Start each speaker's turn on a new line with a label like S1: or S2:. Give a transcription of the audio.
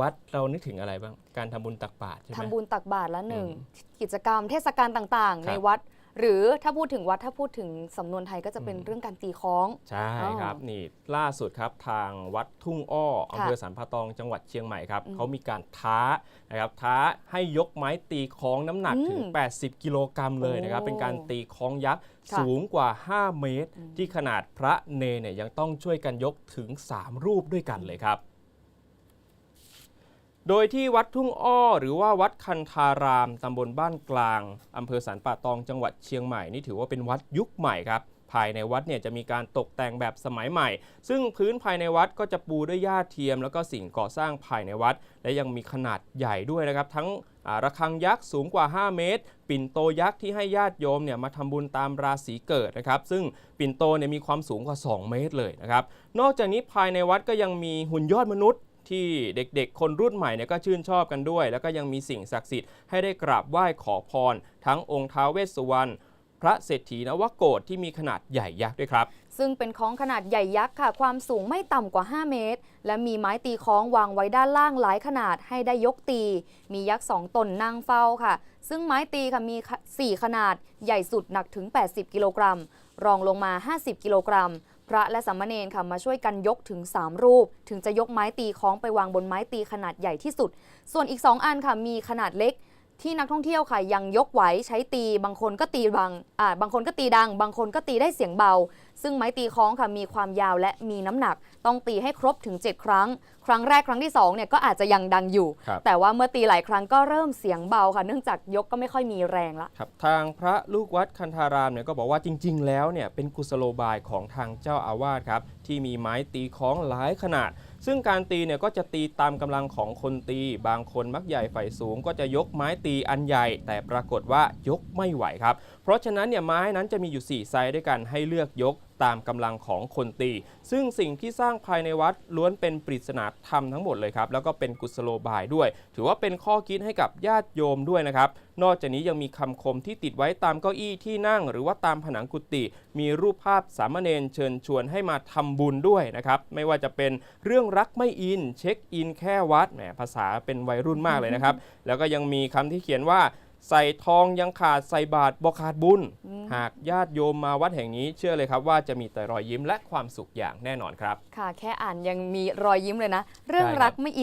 S1: วัดเรานึกถึงอะไรบ้าง การทำบุญตักบาตรใช่ไหม
S2: ทำบุญตักบาตรละหนึ่ง
S1: อืม
S2: กิจกรรมเทศกาลต่าง
S1: ค
S2: ๆ
S1: รับ
S2: ในวัด หรือถ้าพูดถึงวัดถ้าพูดถึงสำนวนไทยก็จะเป็น
S1: อืม
S2: เรื่องการตีคล้อง
S1: ใช่
S2: อ๋อ
S1: ครับนี่ล่าสุดครับทางวัดทุ่งอ้ออำ
S2: ค่ะ
S1: เภอสันปะตองจังหวัดเชียงใหม่ครับ
S2: อืม
S1: เขามีการท้านะครับท้าให้ยกไม้ตีคล้องน้ำหนักถึง
S2: อืม
S1: 80 กิโลกรัมเลยนะครับ
S2: โอ้
S1: เป็นการตีคล้องยักษ์
S2: ค่ะ
S1: สูงกว่า 5 เมตร
S2: อืม
S1: ที่ขนาดพระเนรเนี่ยยังต้องช่วยกันยกถึง 3 รูปด้วยกันเลยครับ โดยที่วัดทุ่งอ้อ หรือว่าวัดคันธารามตำบลบ้านกลางอำเภอสันป่าตองจังหวัดเชียงใหม่นี่ถือว่าเป็นวัดยุคใหม่ครับภายในวัดเนี่ยจะมีการตกแต่งแบบสมัยใหม่ ซึ่งพื้นภายในวัดก็จะปูด้วยหญ้าเทียม แล้วก็สิ่งก่อสร้างภายในวัด และยังมีขนาดใหญ่ด้วยนะครับ ทั้งระฆังยักษ์สูงกว่า 5 เมตร ปิ่นโตยักษ์ที่ให้ญาติโยมเนี่ยมาทำบุญตามราศีเกิดนะครับ ซึ่งปิ่นโตเนี่ยมีความสูงกว่า 2 เมตรเลยนะครับ นอกจากนี้ภายในวัดก็ยังมีหุ่นยอดมนุษย์ ที่เด็กๆ คนรุ่นใหม่เนี่ยก็ชื่นชอบกันด้วย แล้วก็ยังมีสิ่งศักดิ์สิทธิ์ให้ได้กราบไหว้ขอพร ทั้งองค์ท้าวเวสสุวรรณพระเศรษฐีนวโกฏที่มีขนาดใหญ่ยักษ์ด้วยครับ
S2: ซึ่งเป็นคล้องขนาดใหญ่ยักษ์ค่ะ ความสูงไม่ต่ำกว่า 5 เมตร และมีไม้ตีคล้องวางไว้ด้านล่างหลายขนาดให้ได้ยกตี มียักษ์สองตนนั่งเฝ้าค่ะ ซึ่งไม้ตีค่ะมี 4 ขนาด ใหญ่สุดหนักถึง 80 กิโลกรัม รองลงมา 50 กิโลกรัม พระและสามเณรค่ะมาช่วยกันยกถึง 3 รูป ถึงจะยกไม้ตีคล้องไปวางบนไม้ตีขนาดใหญ่ที่สุด ส่วนอีก 2 อันค่ะมีขนาดเล็ก ที่นักท่องเที่ยวค่ะยังยกไหวใช้ตีบางคนก็ตีบังอ่าบางคนก็ตีดัง บางคนก็ตีได้เสียงเบา ซึ่งไม้ตีคล้องค่ะมีความยาวและมีน้ำหนัก ต้องตีให้ครบถึง 7 ครั้ง ครั้งแรกครั้งที่2เนี่ยก็อาจจะยังดังอยู่
S1: ครับ
S2: แต่ว่าเมื่อตีหลายครั้งก็เริ่มเสียงเบาค่ะ เนื่องจากยกก็ไม่ค่อยมีแรงละ
S1: ครับทางพระลูกวัดคันธารามเนี่ยก็บอกว่าจริง ๆ แล้วเนี่ยเป็นกุศโลบายของทางเจ้าอาวาสครับที่มีไม้ตีคล้องหลายขนาด ซึ่งการตีเนี่ยก็จะตีตามกำลังของคนตี บางคนมักใหญ่ไฟสูง ก็จะยกไม้ตีอันใหญ่ แต่ปรากฏว่ายกไม่ไหวครับ เพราะฉะนั้นเนี่ยไม้นั้นจะมีอยู่ 4 ไซส์ด้วยกันให้เลือกยกตามกำลังของคนตี ซึ่งสิ่งที่สร้างภายในวัดล้วนเป็นปริศนาธรรมทั้งหมดเลยครับ แล้วก็เป็นกุศโลบายด้วย ถือว่าเป็นข้อคิดให้กับญาติโยมด้วยนะครับ นอกจากนี้ยังมีคำคมที่ติดไว้ตามเก้าอี้ที่นั่ง หรือว่าตามผนังกุฏิมีรูปภาพสามเณรเชิญชวนให้มาทำบุญด้วยนะครับ ไม่ว่าจะเป็นเรื่องรักไม่อิน เช็คอินแค่วัดแหมภาษาเป็นวัยรุ่นมากเลยนะครับ แล้วก็ยังมีคำที่เขียนว่า ใส่ทองยังขาดใส่บาทบ่ขาดบุญ หากญาติโยมมาวัดแห่งนี้เชื่อเลยครับว่าจะมีแต่รอยยิ้มและความสุขอย่างแน่นอนครับ
S2: ค่ะ แค่อ่านยังมีรอยยิ้มเลยนะ เรื่อง
S1: ใช่ครับ
S2: รักไม่อิน